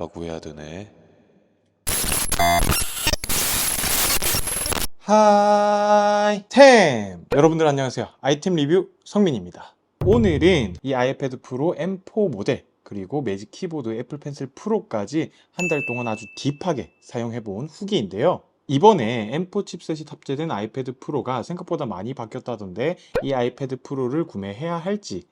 알바 구해야 되네. 하이 템! 여러분들 안녕하세요. 아이템 리뷰 성민입니다. 오늘은 이 아이패드 프로 M4 모델 그리고 매직 키보드 애플 펜슬 프로까지 한 달 동안 아주 딥하게 사용해 본 후기인데요. 이번에 M4 칩셋이 탑재된 아이패드 프로가 생각보다 많이 바뀌었다던데 이 아이패드 프로를 구매해야 할지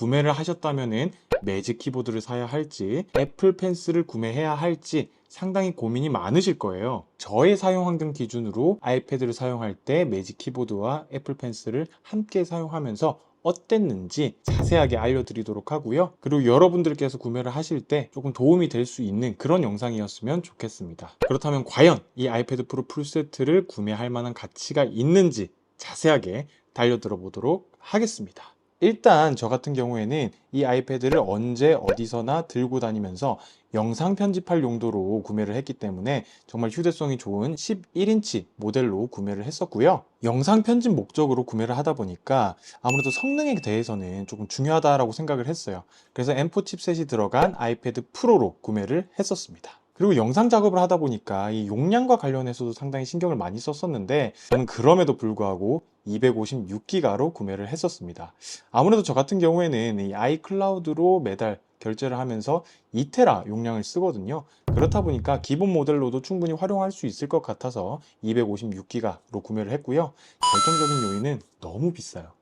구매를 하셨다면은 매직 키보드를 사야 할지 애플 펜슬을 구매해야 할지 상당히 고민이 많으실 거예요. 저의 사용 환경 기준으로 아이패드를 사용할 때 매직 키보드와 애플 펜슬을 함께 사용하면서 어땠는지 자세하게 알려드리도록 하고요. 그리고 여러분들께서 구매를 하실 때 조금 도움이 될 수 있는 그런 영상이었으면 좋겠습니다. 그렇다면 과연 이 아이패드 프로 풀세트를 구매할 만한 가치가 있는지 자세하게 달려 들어 보도록 하겠습니다. 일단 저 같은 경우에는 이 아이패드를 언제 어디서나 들고 다니면서 영상 편집할 용도로 구매를 했기 때문에 정말 휴대성이 좋은 11인치 모델로 구매를 했었고요. 영상 편집 목적으로 구매를 하다 보니까 아무래도 성능에 대해서는 조금 중요하다라고 생각을 했어요. 그래서 M4 칩셋이 들어간 아이패드 프로로 구매를 했었습니다. 그리고 영상 작업을 하다 보니까 이 용량과 관련해서도 상당히 신경을 많이 썼었는데 저는 그럼에도 불구하고 256기가로 구매를 했었습니다. 아무래도 저 같은 경우에는 이 아이클라우드로 매달 결제를 하면서 2테라 용량을 쓰거든요. 그렇다 보니까 기본 모델로도 충분히 활용할 수 있을 것 같아서 256기가로 구매를 했고요. 결정적인 요인은 너무 비싸요.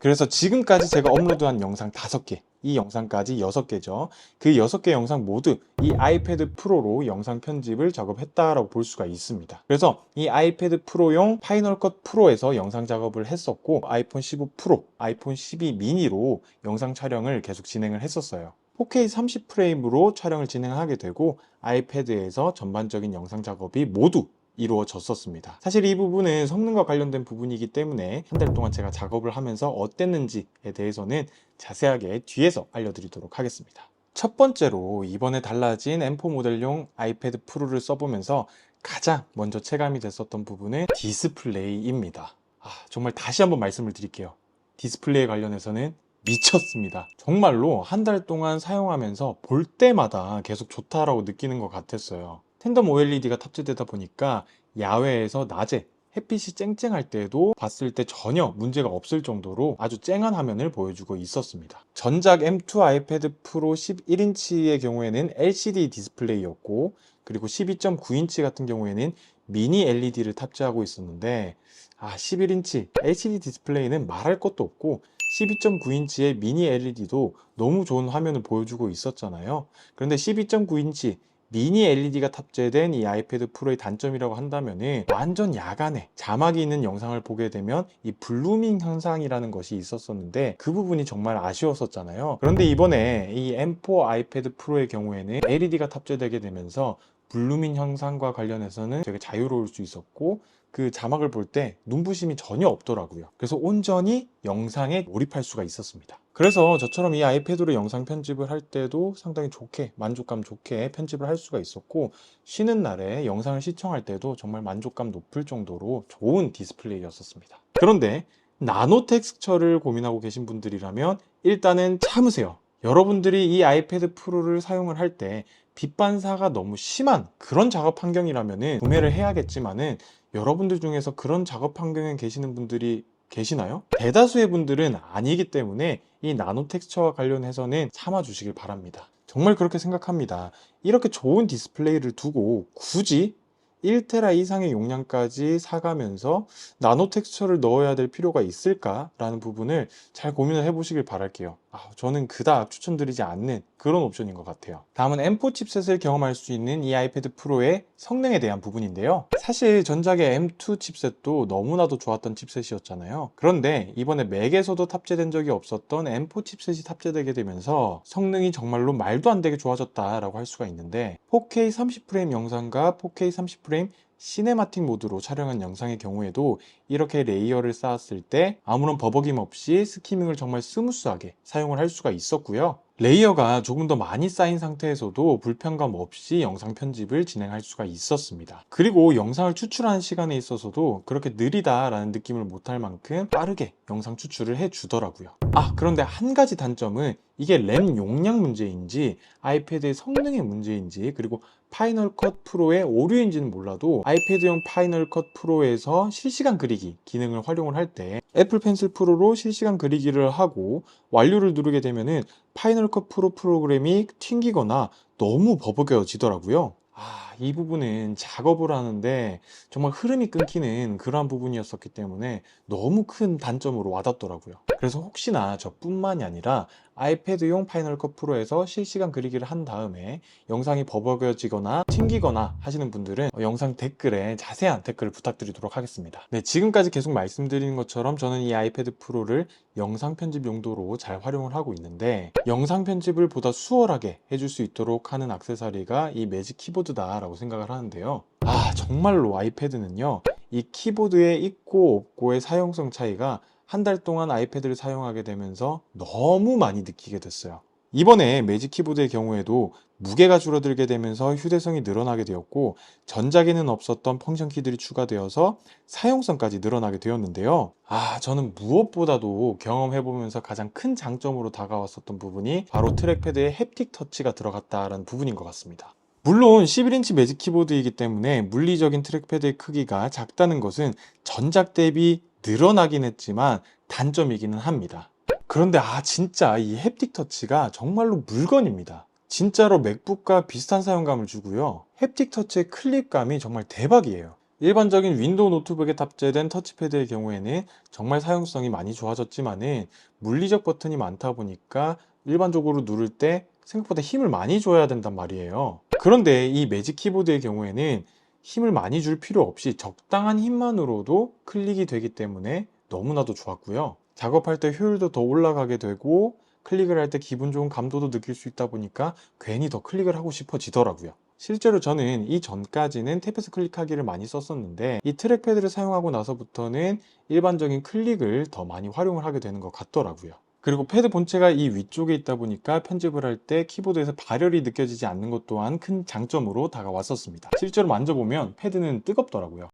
그래서 지금까지 제가 업로드한 영상 5개, 이 영상까지 6개죠. 그 6개 영상 모두 이 아이패드 프로로 영상 편집을 작업했다라고 볼 수가 있습니다. 그래서 이 아이패드 프로용 파이널 컷 프로에서 영상 작업을 했었고 아이폰 15 프로, 아이폰 12 미니로 영상 촬영을 계속 진행을 했었어요. 4K 30프레임으로 촬영을 진행하게 되고 아이패드에서 전반적인 영상 작업이 모두 이루어졌었습니다. 사실 이 부분은 성능과 관련된 부분이기 때문에 한 달 동안 제가 작업을 하면서 어땠는지에 대해서는 자세하게 뒤에서 알려드리도록 하겠습니다. 첫 번째로 이번에 달라진 M4 모델용 아이패드 프로를 써보면서 가장 먼저 체감이 됐었던 부분은 디스플레이입니다. 아, 정말 다시 한번 말씀을 드릴게요. 디스플레이 관련해서는 미쳤습니다. 정말로 한 달 동안 사용하면서 볼 때마다 계속 좋다라고 느끼는 것 같았어요. 텐덤 OLED가 탑재되다 보니까 야외에서 낮에 햇빛이 쨍쨍할 때도 봤을 때 전혀 문제가 없을 정도로 아주 쨍한 화면을 보여주고 있었습니다. 전작 M2 아이패드 프로 11인치의 경우에는 LCD 디스플레이였고 그리고 12.9인치 같은 경우에는 미니 LED를 탑재하고 있었는데 아 11인치 LCD 디스플레이는 말할 것도 없고 12.9인치의 미니 LED도 너무 좋은 화면을 보여주고 있었잖아요. 그런데 12.9인치 미니 LED가 탑재된 이 아이패드 프로의 단점이라고 한다면은 완전 야간에 자막이 있는 영상을 보게 되면 이 블루밍 현상이라는 것이 있었었는데 그 부분이 정말 아쉬웠었잖아요. 그런데 이번에 이 M4 아이패드 프로의 경우에는 LED가 탑재되게 되면서 블루밍 현상과 관련해서는 되게 자유로울 수 있었고 그 자막을 볼 때 눈부심이 전혀 없더라고요. 그래서 온전히 영상에 몰입할 수가 있었습니다. 그래서 저처럼 이 아이패드로 영상 편집을 할 때도 상당히 좋게 만족감 좋게 편집을 할 수가 있었고 쉬는 날에 영상을 시청할 때도 정말 만족감 높을 정도로 좋은 디스플레이였었습니다. 그런데 나노 텍스처를 고민하고 계신 분들이라면 일단은 참으세요. 여러분들이 이 아이패드 프로를 사용을 할 때 빛 반사가 너무 심한 그런 작업 환경이라면 구매를 해야겠지만은 여러분들 중에서 그런 작업 환경에 계시는 분들이 계시나요? 대다수의 분들은 아니기 때문에 이 나노 텍스처와 관련해서는 참아 주시길 바랍니다. 정말 그렇게 생각합니다. 이렇게 좋은 디스플레이를 두고 굳이 1테라 이상의 용량까지 사가면서 나노 텍스처를 넣어야 될 필요가 있을까라는 부분을 잘 고민을 해보시길 바랄게요. 아, 저는 그닥 추천드리지 않는 그런 옵션인 것 같아요. 다음은 M4 칩셋을 경험할 수 있는 이 아이패드 프로의 성능에 대한 부분인데요. 사실 전작의 M2 칩셋도 너무나도 좋았던 칩셋이었잖아요. 그런데 이번에 맥에서도 탑재된 적이 없었던 M4 칩셋이 탑재되게 되면서 성능이 정말로 말도 안 되게 좋아졌다라고 할 수가 있는데 4K 30프레임 영상과 4K 30프레임 시네마틱 모드로 촬영한 영상의 경우에도 이렇게 레이어를 쌓았을 때 아무런 버벅임 없이 스키밍을 정말 스무스하게 사용을 할 수가 있었고요. 레이어가 조금 더 많이 쌓인 상태에서도 불편감 없이 영상 편집을 진행할 수가 있었습니다. 그리고 영상을 추출하는 시간에 있어서도 그렇게 느리다 라는 느낌을 못할 만큼 빠르게 영상 추출을 해 주더라고요. 아, 그런데 한 가지 단점은 이게 램 용량 문제인지 아이패드의 성능의 문제인지 그리고 파이널 컷 프로의 오류인지는 몰라도 아이패드용 파이널 컷 프로에서 실시간 그리기 기능을 활용을 할 때 애플 펜슬 프로로 실시간 그리기를 하고 완료를 누르게 되면은 파이널 컷 프로 프로그램이 튕기거나 너무 버벅여지더라고요. 아, 이 부분은 작업을 하는데 정말 흐름이 끊기는 그러한 부분이었었기 때문에 너무 큰 단점으로 와닿더라고요. 그래서 혹시나 저뿐만이 아니라 아이패드용 파이널 컷 프로에서 실시간 그리기를 한 다음에 영상이 버벅여지거나 튕기거나 하시는 분들은 영상 댓글에 자세한 댓글을 부탁드리도록 하겠습니다. 네, 지금까지 계속 말씀드리는 것처럼 저는 이 아이패드 프로를 영상 편집 용도로 잘 활용을 하고 있는데 영상 편집을 보다 수월하게 해줄 수 있도록 하는 액세서리가 이 매직 키보드다 라고 생각을 하는데요. 아, 정말로 아이패드는요. 이 키보드의 있고 없고의 사용성 차이가 한 달 동안 아이패드를 사용하게 되면서 너무 많이 느끼게 됐어요. 이번에 매직 키보드의 경우에도 무게가 줄어들게 되면서 휴대성이 늘어나게 되었고 전작에는 없었던 펑션 키들이 추가되어서 사용성까지 늘어나게 되었는데요. 아, 저는 무엇보다도 경험해보면서 가장 큰 장점으로 다가왔었던 부분이 바로 트랙패드에 햅틱 터치가 들어갔다라는 부분인 것 같습니다. 물론 11인치 매직 키보드이기 때문에 물리적인 트랙패드의 크기가 작다는 것은 전작 대비 늘어나긴 했지만 단점이기는 합니다. 그런데 아 진짜 이 햅틱 터치가 정말로 물건입니다. 진짜로 맥북과 비슷한 사용감을 주고요. 햅틱 터치의 클릭감이 정말 대박이에요. 일반적인 윈도우 노트북에 탑재된 터치패드의 경우에는 정말 사용성이 많이 좋아졌지만 은 물리적 버튼이 많다 보니까 일반적으로 누를 때 생각보다 힘을 많이 줘야 된단 말이에요. 그런데 이 매직 키보드의 경우에는 힘을 많이 줄 필요 없이 적당한 힘만으로도 클릭이 되기 때문에 너무나도 좋았고요. 작업할 때 효율도 더 올라가게 되고 클릭을 할 때 기분 좋은 감도도 느낄 수 있다 보니까 괜히 더 클릭을 하고 싶어지더라고요. 실제로 저는 이 전까지는 탭에서 클릭하기를 많이 썼었는데 이 트랙패드를 사용하고 나서부터는 일반적인 클릭을 더 많이 활용을 하게 되는 것 같더라고요. 그리고 패드 본체가 이 위쪽에 있다 보니까 편집을 할 때 키보드에서 발열이 느껴지지 않는 것 또한 큰 장점으로 다가왔었습니다. 실제로 만져보면 패드는 뜨겁더라고요.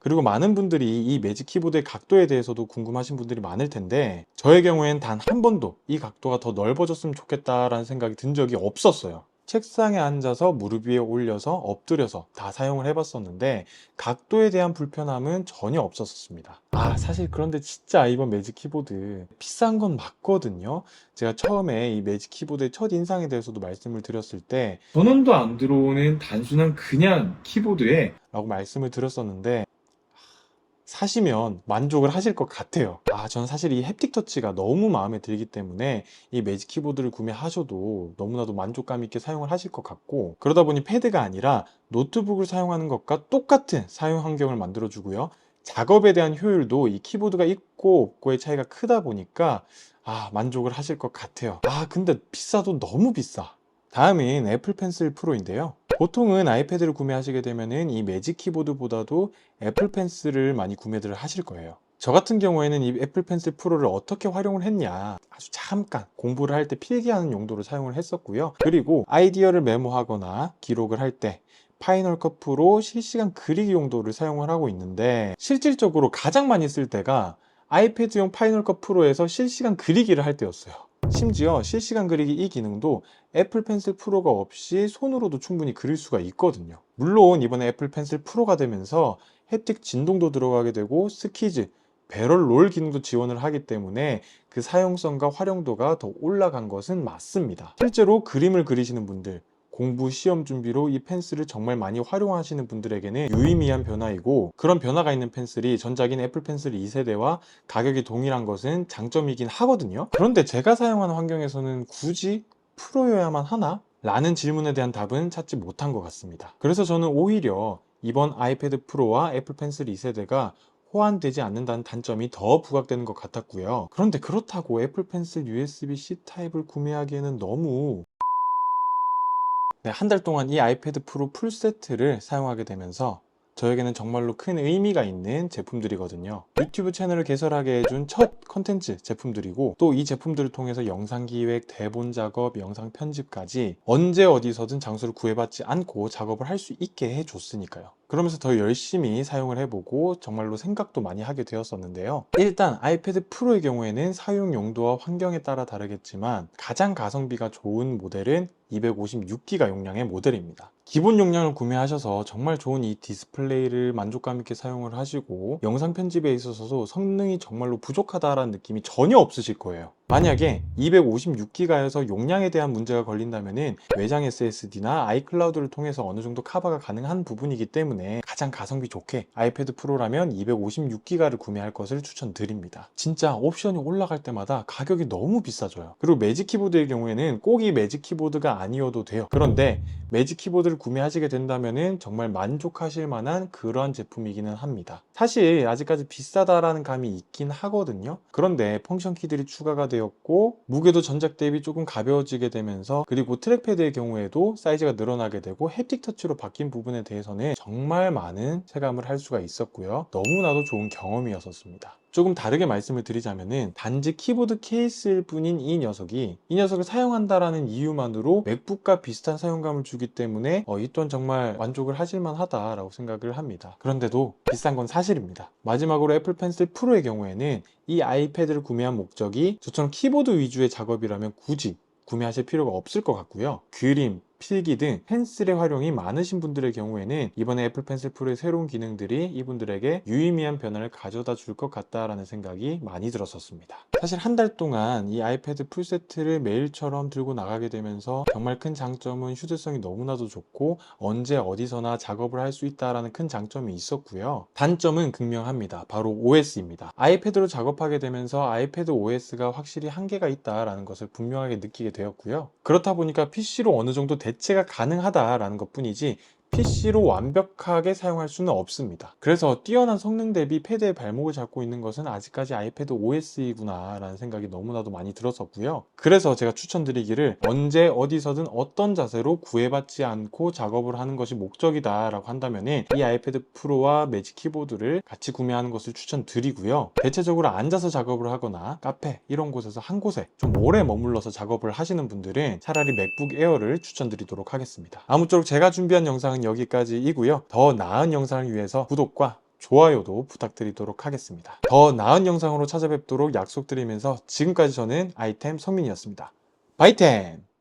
그리고 많은 분들이 이 매직 키보드의 각도에 대해서도 궁금하신 분들이 많을 텐데 저의 경우엔 단 한 번도 이 각도가 더 넓어졌으면 좋겠다라는 생각이 든 적이 없었어요. 책상에 앉아서 무릎 위에 올려서 엎드려서 다 사용을 해봤었는데 각도에 대한 불편함은 전혀 없었습니다. 아 사실 그런데 진짜 이번 매직 키보드 비싼 건 맞거든요. 제가 처음에 이 매직 키보드의 첫 인상에 대해서도 말씀을 드렸을 때 전원도 안 들어오는 단순한 그냥 키보드에 라고 말씀을 드렸었는데 사시면 만족을 하실 것 같아요. 아, 전 사실 이 햅틱 터치가 너무 마음에 들기 때문에 이 매직 키보드를 구매하셔도 너무나도 만족감 있게 사용을 하실 것 같고 그러다 보니 패드가 아니라 노트북을 사용하는 것과 똑같은 사용 환경을 만들어 주고요. 작업에 대한 효율도 이 키보드가 있고 없고의 차이가 크다 보니까 아, 만족을 하실 것 같아요. 아, 근데 비싸도 너무 비싸. 다음은 애플 펜슬 프로인데요. 보통은 아이패드를 구매하시게 되면은 이 매직 키보드보다도 애플 펜슬을 많이 구매를 하실 거예요. 저 같은 경우에는 이 애플 펜슬 프로를 어떻게 활용을 했냐 아주 잠깐 공부를 할 때 필기하는 용도로 사용을 했었고요. 그리고 아이디어를 메모하거나 기록을 할때 파이널 컷 프로 실시간 그리기 용도를 사용을 하고 있는데 실질적으로 가장 많이 쓸 때가 아이패드용 파이널 컷 프로에서 실시간 그리기를 할 때였어요. 심지어 실시간 그리기 이 기능도 애플 펜슬 프로가 없이 손으로도 충분히 그릴 수가 있거든요. 물론 이번에 애플 펜슬 프로가 되면서 햅틱 진동도 들어가게 되고 스키즈, 배럴 롤 기능도 지원을 하기 때문에 그 사용성과 활용도가 더 올라간 것은 맞습니다. 실제로 그림을 그리시는 분들, 공부 시험 준비로 이 펜슬을 정말 많이 활용하시는 분들에게는 유의미한 변화이고 그런 변화가 있는 펜슬이 전작인 애플 펜슬 2세대와 가격이 동일한 것은 장점이긴 하거든요. 그런데 제가 사용하는 환경에서는 굳이 프로여야만 하나? 라는 질문에 대한 답은 찾지 못한 것 같습니다. 그래서 저는 오히려 이번 아이패드 프로와 애플 펜슬 2세대가 호환되지 않는다는 단점이 더 부각되는 것 같았고요. 그런데 그렇다고 애플 펜슬 USB-C 타입을 구매하기에는 너무 네, 한 달 동안 이 아이패드 프로 풀 세트를 사용하게 되면서 저에게는 정말로 큰 의미가 있는 제품들이거든요. 유튜브 채널을 개설하게 해준 첫 컨텐츠 제품들이고 또 이 제품들을 통해서 영상 기획, 대본 작업, 영상 편집까지 언제 어디서든 장소를 구애받지 않고 작업을 할 수 있게 해줬으니까요. 그러면서 더 열심히 사용을 해보고 정말로 생각도 많이 하게 되었었는데요. 일단 아이패드 프로의 경우에는 사용 용도와 환경에 따라 다르겠지만 가장 가성비가 좋은 모델은 256기가 용량의 모델입니다. 기본 용량을 구매하셔서 정말 좋은 이 디스플레이를 만족감 있게 사용을 하시고 영상 편집에 있어서도 성능이 정말로 부족하다라는 느낌이 전혀 없으실 거예요. 만약에 256기가여서 용량에 대한 문제가 걸린다면은 외장 SSD나 아이클라우드를 통해서 어느 정도 커버가 가능한 부분이기 때문에 가장 가성비 좋게 아이패드 프로라면 256기가를 구매할 것을 추천드립니다. 진짜 옵션이 올라갈 때마다 가격이 너무 비싸져요. 그리고 매직 키보드의 경우에는 꼭 이 매직 키보드가 아니어도 돼요. 그런데 매직 키보드를 구매하시게 된다면은 정말 만족하실 만한 그러한 제품이기는 합니다. 사실 아직까지 비싸다라는 감이 있긴 하거든요. 그런데 펑션 키들이 추가가 되 었고 무게도 전작 대비 조금 가벼워지게 되면서 그리고 트랙패드의 경우에도 사이즈가 늘어나게 되고 햅틱 터치로 바뀐 부분에 대해서는 정말 많은 체감을 할 수가 있었고요. 너무나도 좋은 경험이었었습니다. 조금 다르게 말씀을 드리자면은 단지 키보드 케이스일 뿐인 이 녀석이 이 녀석을 사용한다라는 이유만으로 맥북과 비슷한 사용감을 주기 때문에 어, 이 또한 정말 만족을 하실만 하다라고 생각을 합니다. 그런데도 비싼 건 사실입니다. 마지막으로 애플 펜슬 프로의 경우에는 이 아이패드를 구매한 목적이 저처럼 키보드 위주의 작업이라면 굳이 구매하실 필요가 없을 것 같고요. 그림, 필기 등 펜슬의 활용이 많으신 분들의 경우에는 이번에 애플 펜슬 프로의 새로운 기능들이 이분들에게 유의미한 변화를 가져다 줄 것 같다라는 생각이 많이 들었었습니다. 사실 한 달 동안 이 아이패드 풀세트를 매일처럼 들고 나가게 되면서 정말 큰 장점은 휴대성이 너무나도 좋고 언제 어디서나 작업을 할 수 있다라는 큰 장점이 있었고요. 단점은 극명합니다. 바로 OS입니다. 아이패드로 작업하게 되면서 아이패드 OS가 확실히 한계가 있다라는 것을 분명하게 느끼게 되었고요. 그렇다 보니까 PC로 어느 정도 대 체가 가능하다라는 것 뿐이지 PC로 완벽하게 사용할 수는 없습니다. 그래서 뛰어난 성능 대비 패드의 발목을 잡고 있는 것은 아직까지 아이패드 OS이구나 라는 생각이 너무나도 많이 들었었고요. 그래서 제가 추천드리기를 언제 어디서든 어떤 자세로 구애받지 않고 작업을 하는 것이 목적이다 라고 한다면 이 아이패드 프로와 매직 키보드를 같이 구매하는 것을 추천드리고요. 대체적으로 앉아서 작업을 하거나 카페 이런 곳에서 한 곳에 좀 오래 머물러서 작업을 하시는 분들은 차라리 맥북 에어를 추천드리도록 하겠습니다. 아무쪼록 제가 준비한 여기까지이고요. 더 나은 영상을 위해서 구독과 좋아요도 부탁드리도록 하겠습니다. 더 나은 영상으로 찾아뵙도록 약속드리면서 지금까지 저는 아이템 성민이었습니다. 바이템!